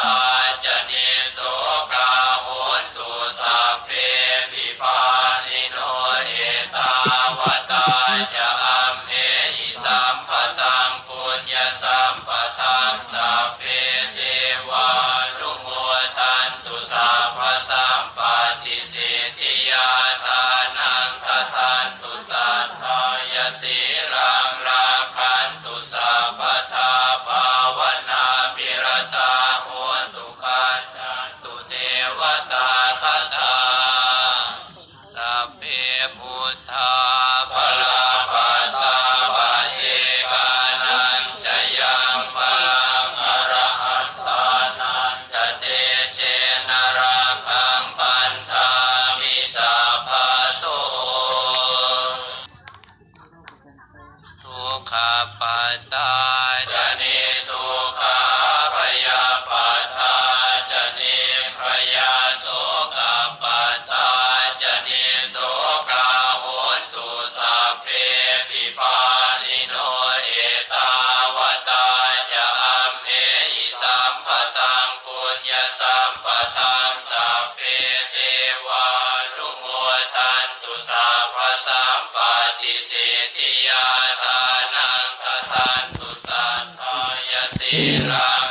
เอ่อ วตาคตาสัพเพพุทธาภรปัตตาปเจปานันจะยังพลังอรหัตตานันจะเตเชนราคังปันธามิสาภาโสทุกขปัตตา Killer.